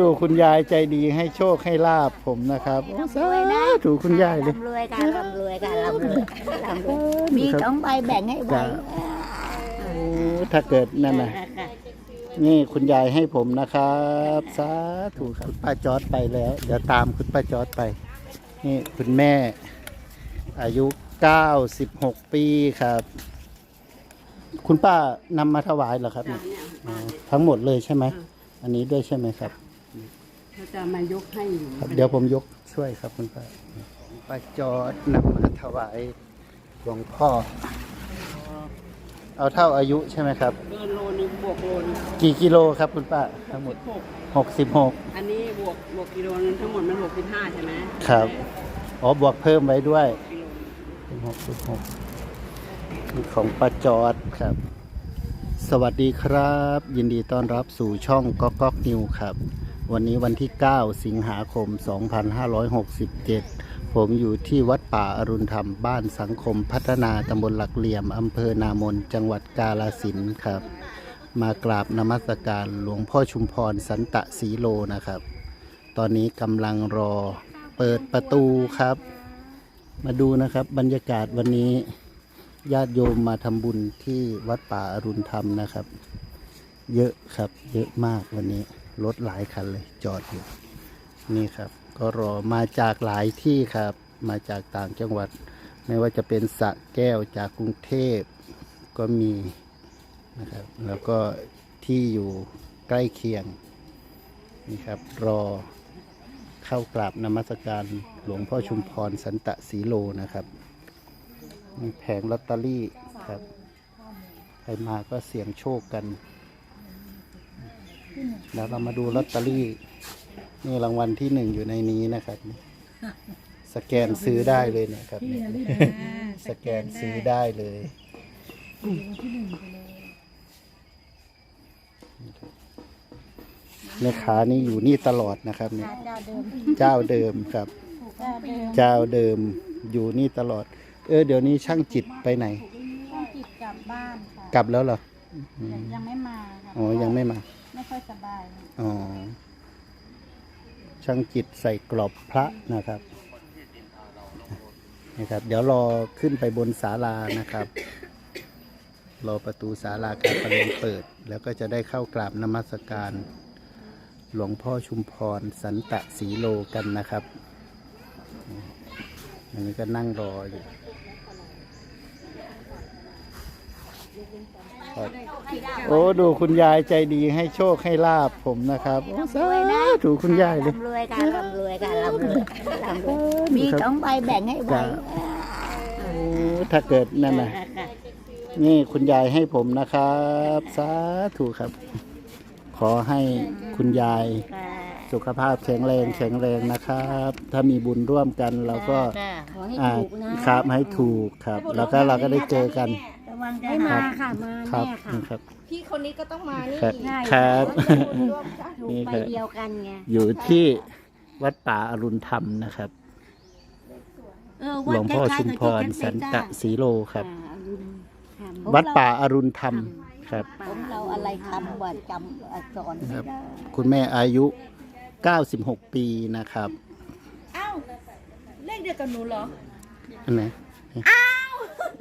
ดูคุณยายใจดีให้โชคให้ลาบผมนะครับโอ้สาธุคุณยายเลย ร่ำรวยกันร่ำรวยกันร่ำรวยร่ำรวยมีสองใบแบ่งให้ใบจ้ะ โอ้ถ้าเกิดนั่นนะนี่คุณยายให้ผมนะครับสาธุครับคุณป้าจอดไปแล้ว เดี๋ยวตามคุณป้าจอดไป นี่คุณแม่ อายุ 96 ปีครับ คุณป้านำมาถวายเหรอครับเนี่ยอ๋อทั้งหมดเลยใช่ไหม อันนี้ด้วยใช่ไหมครับ เขาจะมายกให้อยู่ครับเดี๋ยวผมยกช่วยครับคุณป้าป้าจอดนำมาถวายหลวงพ่อ เอาเท่าอายุใช่ไหมครับ เกินโลนึงบวกโลนึงกี่กิโลครับคุณป้าทั้งหมดหกหกสิบหกอันนี้บวกบวกกิโลนึงทั้งหมดมันหกสิบห้าใช่ไหมครับ อ๋อบวกเพิ่มไว้ด้วยกิโลเป็นหกสิบหกนี่ของป้าจอดครับ สวัสดีครับ ยินดีต้อนรับสู่ช่องก๊อกก๊อกนิวครับ วันนี้วันที่ 9 สิงหาคม 2567 ผมอยู่ที่วัดป่าอรุณธรรมบ้านสังคมพัฒนาตำบลหลักเหลี่ยมอำเภอนามน จังหวัดกาลสินครับ มากราบนมัสการหลวงพ่อชุมพรสันตะสีโลนะครับ ตอนนี้กำลังรอเปิดประตูครับ มาดูนะครับบรรยากาศวันนี้ญาติโยมมาทำบุญที่วัดป่าอรุณธรรมนะครับ เยอะครับเยอะมากวันนี้ รถหลายคันเลยจอดอยู่นี่ครับ ก็รอมาจากหลายที่ครับ มาจากต่างจังหวัด ไม่ว่าจะเป็นสระแก้วจากกรุงเทพก็มีนะครับ แล้วก็ที่อยู่ใกล้เคียงนี่ครับ รอเข้ากราบนมัสการหลวงพ่อชุมพรสันตะสีโลนะครับมีแผงลอตเตอรี่ครับ ใครมาก็เสี่ยงโชคกัน แล้วเรามาดูลอตเตอรี่ นี่รางวัลที่หนึ่งอยู่ในนี้นะครับนี่สแกนซื้อได้เลยเนะครับนี่สแกนซื้อได้เลยแม่ค้านี่อยู่นี่ตลอดนะครับเนี่ยเจ้าเดิมเจ้าเดิมครับเจ้าเดิมเจ้าเดิมอยู่นี่ตลอด เออเดี๋ยวนี้ช่างจิตไปไหนต้องจิตกลับบ้านค่ะกลับแล้วเหรอยังไม่มาค่ะอ๋อยังไม่มาไม่ ค่อยสบายอ๋อช่างจิตใส่กรอบพระนะครับนะครับ เดี๋ยวรอขึ้นไปบนศาลานะครับ รอประตูศาลาการประเรียนเปิด แล้วก็จะได้เข้ากราบนมัสการ หลวงพ่อชุมพรสันตะสีโลกันนะครับอันนี้ก็นั่งรออยู่ครับ โอ้ดูคุณยายใจดีให้โชคให้ลาบผมนะครับโอ้สาธุคุณยายเลยร่ำรวยกันร่ำรวยกันร่ำรวยร่ำรวยมีสองใบแบ่งให้ใบจ้ะโอ้ถ้าเกิดนั่นนะนี่คุณยายให้ผมนะครับสาธุครับ ขอให้คุณยายค่ะสุขภาพแข็งแรงแข็งแรงนะครับ ถ้ามีบุญร่วมกันเราก็ค่ะขอให้อ่าถูกนะครับให้ถูกครับ แล้วก็เราก็ได้เจอกัน ระวังจะครัมาบค่ะมาครับแน่ค่ะนี่ครับ พี่คนนี้ก็ต้องมานี่ครับใช่ครับร่วมกันถูกนี่ใบครับเดียวกันไงอยู่ที่วัดป่าอรุณธรรมนะครับ เออหลวงพ่อคล้ายๆชุมพรกับที่สันเซ็ตะสีโลครับ อ่าอรุณธรรมวัดป่าอรุณธรรมครับ ผมเราอะไรคำว่าจำอักษรไม่ครับได้คุณแม่อายุ 96 ปีนะครับอ้าวเลขเดียวกับหนูเหรออันไหน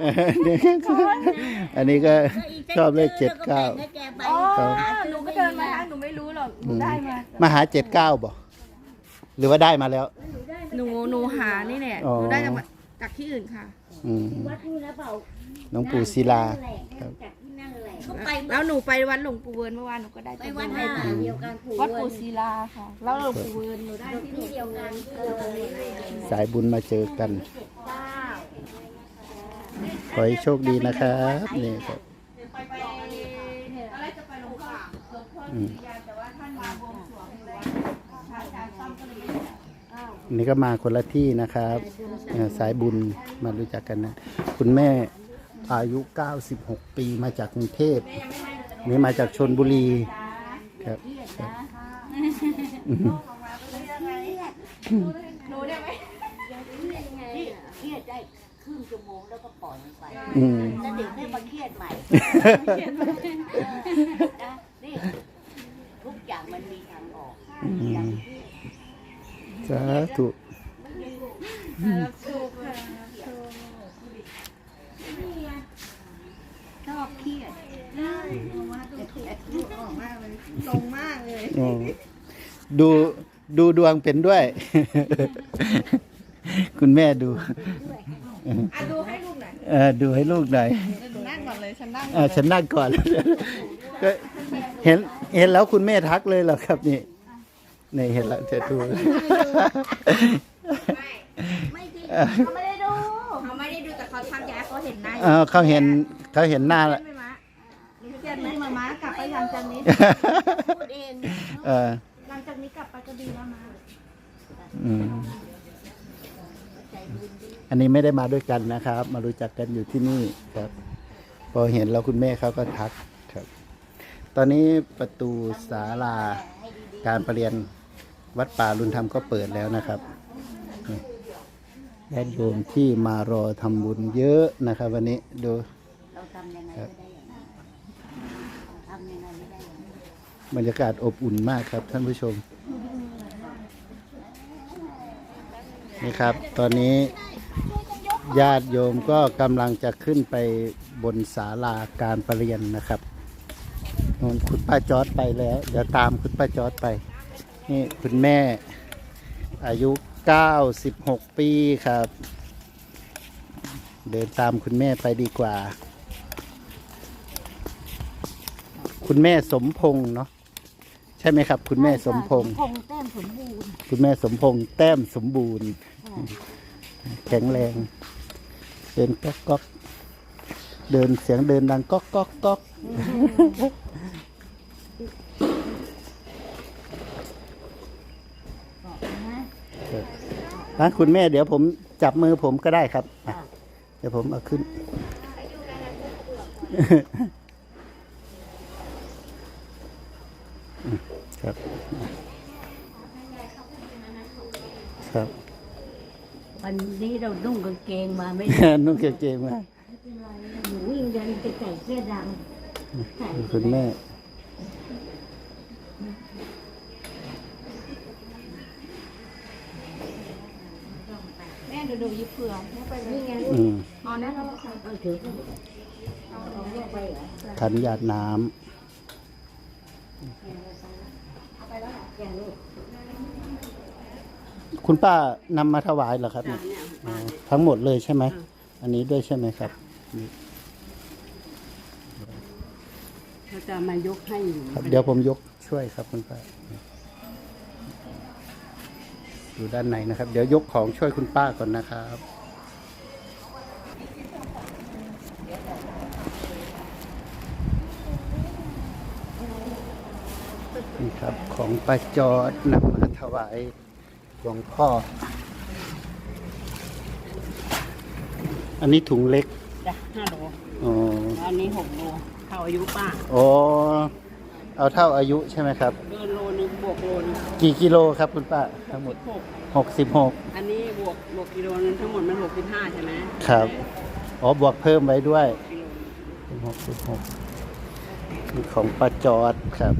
อ้าวอันนี้ก็ชอบเลขเจ็ดเก้า อ๋อครับหนูก็เดินมาทางหนูไม่รู้หรอกหนูได้มา มาหาเจ็ดเก้าบ่หรือว่าได้มาแล้ว หนูหนูหานี่แหละอ๋อหนูได้จากจากที่อื่นค่ะ อืมวัดนี่นะเปล่าน้องปู่ศิลาครับ จากที่นั่งอะไรเขาไปแล้วหนูไปวัดหลวงปู่เวิร์นเมื่อวานหนูก็ได้ไปวัดท่าเดียวกันปู่วัดเวิปู่ร์นศิลาค่ะ แล้วหลวงปู่เวิร์นหนูได้ที่ที่เดียวกันเออสายบุญมาเจอกันเก้า ขอให้โชคดีนะครับนี่ครับอืมนี่ก็มาคนละที่นะครับเอ่อสายบุญมารู้จักกันนะ คุณแม่อายุ 96 ปีมาจากกรุงเทพนี่มาจากชนบุรีครับครับอืมเครียดได้ครึ่งชั่วโมงแล้วก็ปล่ อยมันไปอืม แล้วเดี๋ยวให้มาเครียดใหม่นะนี่ทุกอย่างมันมีทางออกอืมสาธุชอบเครียดอืมดูดูดวงเป็นด้วย คุณแม่ดู อะดูให้ลูกหน่อย เออดูให้ลูกหน่อยหนูนั่งก่อนเลยฉันนั่งเออฉันนั่งก่อน ก็เห็นเห็นแล้วคุณแม่ทักเลยเหรอครับนี่นี่เห็นแล้วจะดูไม่จริงเขาไม่ได้ดูเขาไม่ได้ดูแต่เขาทำยาเขาเห็นหน้าเออเขาเห็นเขาเห็นหน้าแล้วไม่มาเจ็บไหมมาม้ากลับไปหลังจากนี้พูดเองเออหลังจากนี้กลับไปก็ดีแล้วมาอืม อันนี้ไม่ได้มาด้วยกันนะครับ มารู้จักกันอยู่ที่นี่ครับ พอเห็นแล้วคุณแม่เขาก็ทักครับ ตอนนี้ประตูศาลาการประเรียนวัดป่ารุนธรรมก็เปิดแล้วนะครับญาติโยมที่มารอทำบุญเยอะนะครับ วันนี้ดูเราทำยังไงก็ได้อย่างนั้นทำยังไงไม่ได้อย่างนั้นบรรยากาศอบอุ่นมากครับท่านผู้ชม นี่ครับ ตอนนี้ญาติโยมก็กำลังจะขึ้นไปบนศาลาการประเรียนนะครับนูนคุณป้าจอดไปแล้ว เดี๋ยวตามคุณป้าจอดไป นี่คุณแม่อายุ 96 ปีครับ เดินตามคุณแม่ไปดีกว่า คุณแม่สมพงษ์เนาะ ใช่ไหมครับ คุณแม่สมพงษ์พงษ์แต้มสมบูรณ์คุณแม่สมพงษ์แต้มสมบูรณ์แข็งแรง เดินก๊อกก๊อกเดินเสียงเดินดังก๊อกก๊อกก๊อกนะคุณแม่เดี๋ยวผมจับมือผมก็ได้ครับอะเดี๋ยวผมเอาขึ้น ครับ ครับ วันนี้เรานุ่งกางเกงมาไม่นุ่งเกงๆมาหนูวิ่งเดินไปใส่เสื้อดำใส่คุณแม่แม่ดูดูยิบเผื่อแม่ไปเลยนี่ไงอืมอ๋อนะเราเอาถือเอาเรียกไปเหรอขันหยาดน้แกลูกำ คุณป้านำมาถวายเหรอครับจ้ะเนี่ยเนี่ยอ๋อทั้งหมดเลยใช่ไหมอันนี้ด้วยใช่ไหมครับเขาจะมายกให้อยู่ครับ เดี๋ยวผมยกช่วยครับคุณป้าอยู่ด้านในนะครับ เดี๋ยวยกของช่วยคุณป้าก่อนนะครับ นี่ครับของป้าจอดนำมาถวาย หลวงพ่อ อันนี้ถุงเล็กจ้ะห้าโลอ๋อแล้วอันนี้หกโลเท่าอายุป้าอ๋อเอาเท่าอายุใช่ไหมครับ เดินโลนึงบวกโลนึงกี่กิโลครับคุณป้าทั้งหมดหกหกสิบหก อันนี้บวกบวกกิโลนึงทั้งหมดมันหกสิบห้าใช่ไหมครับ อ๋อบวกเพิ่มไว้ด้วยกิโลเป็นหกสิบหกนี่ของป้าจอดครับ